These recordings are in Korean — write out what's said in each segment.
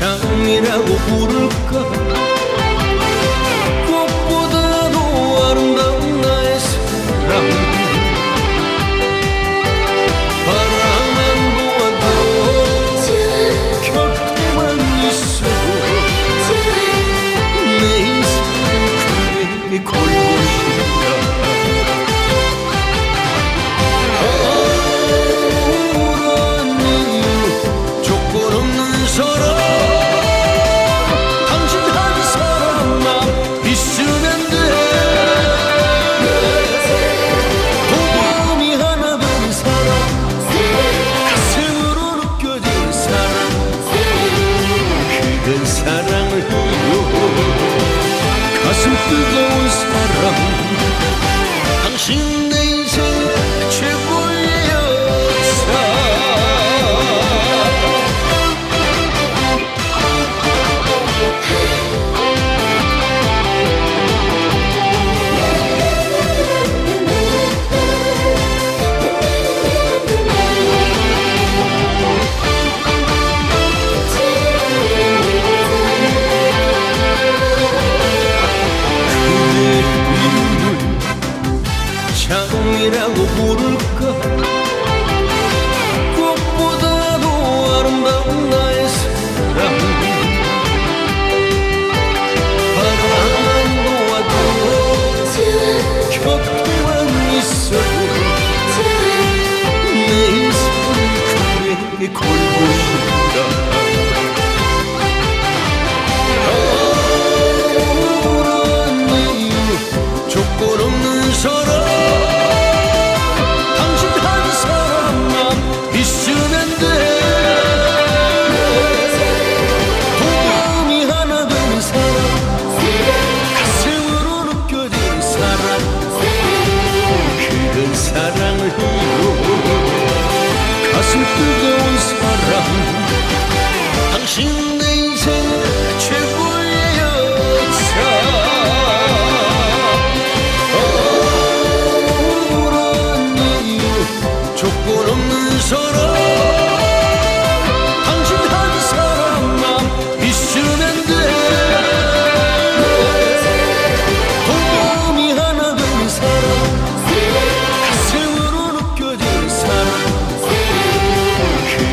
چند میره و پر 당신들로 온 사랑 당신 غير غبورك 사랑을 가슴 뜨거운 사랑. 당신의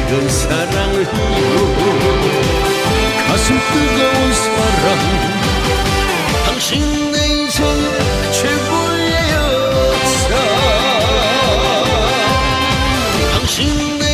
이런 사랑을 가슴 뜨거운 사랑 당신 내 인생 최고의 역사. 당신